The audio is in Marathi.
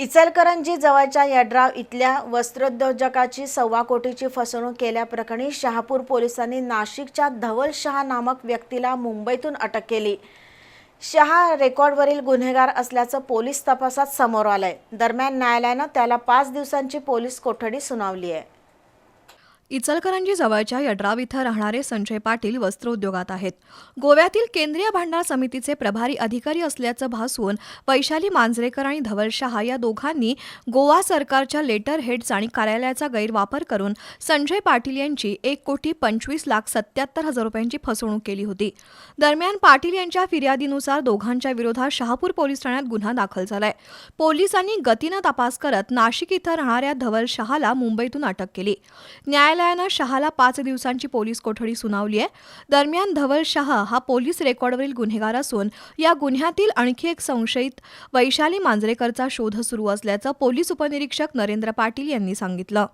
इचलकरंजी जवळच्या यड्राव इथल्या वस्त्रोद्योजकाची सव्वा कोटीची फसवणूक केल्याप्रकरणी शहापूर पोलिसांनी नाशिकच्या धवल शहा नामक व्यक्तीला मुंबईतून अटक केली. शहा रेकॉर्डवरील गुन्हेगार असल्याचं पोलीस तपासात समोर आलंय. दरम्यान न्यायालयानं त्याला पाच दिवसांची पोलीस कोठडी सुनावली आहे. इचलकरंजी जवळच्या यड्राव इथं राहणारे संजय पाटील वस्त्रोद्योगात आहेत. गोव्यातील केंद्रीय भांडार समितीचे प्रभारी अधिकारी असल्याचं भासवून वैशाली मांजरेकर आणि धवल शहा या दोघांनी गोवा सरकारच्या लेटर हेड्स आणि कार्यालयाचा गैरवापर करून संजय पाटील यांची एक कोटी पंचवीस लाख सत्याहत्तर हजार रुपयांची फसवणूक केली होती. दरम्यान पाटील यांच्या फिर्यादीनुसार दोघांच्या विरोधात शहापूर पोलीस ठाण्यात गुन्हा दाखल झालाय. पोलिसांनी गतीनं तपास करत नाशिक इथं राहणाऱ्या धवल शहाला मुंबईतून अटक केली. न्यायालयानं शहाला पाच दिवसांची पोलीस कोठडी सुनावली आहे दरम्यान धवल शाह हा पोलीस रेकॉर्डवरील गुन्हेगार असून या गुन्ह्यातील आणखी एक संशयित वैशाली मांजरेकरचा शोध सुरू असल्याचं पोलीस उपनिरीक्षक नरेंद्र पाटील यांनी सांगितलं.